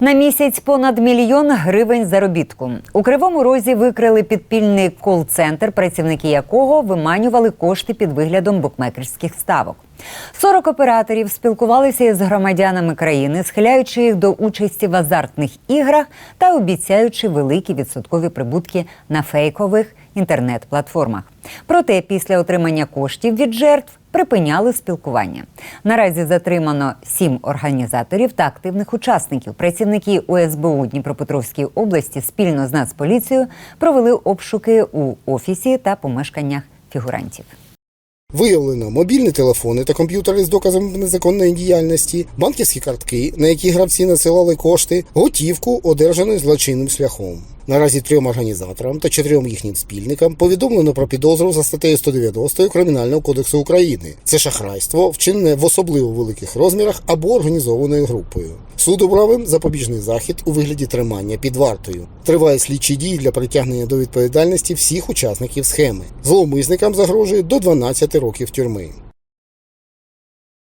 На місяць понад мільйон гривень заробітку. У Кривому Розі викрили підпільний кол-центр, працівники якого виманювали кошти під виглядом букмекерських ставок. 40 операторів спілкувалися із громадянами країни, схиляючи їх до участі в азартних іграх та обіцяючи великі відсоткові прибутки на фейкових інтернет-платформах. Проте після отримання коштів від жертв припиняли спілкування. Наразі затримано сім організаторів та активних учасників. Працівники УСБУ Дніпропетровської області спільно з Нацполіцією провели обшуки у офісі та помешканнях фігурантів. Виявлено мобільні телефони та комп'ютери з доказами незаконної діяльності, банківські картки, на які гравці надсилали кошти, готівку, одержану злочинним шляхом. Наразі трьом організаторам та чотирьом їхнім спільникам повідомлено про підозру за статтею 190 Кримінального кодексу України. Це шахрайство, вчинене в особливо великих розмірах або організованою групою. Суд обрав їм запобіжний захід у вигляді тримання під вартою. Триває слідчі дії для притягнення до відповідальності всіх учасників схеми. Зловмисникам загрожує до 12 років тюрми.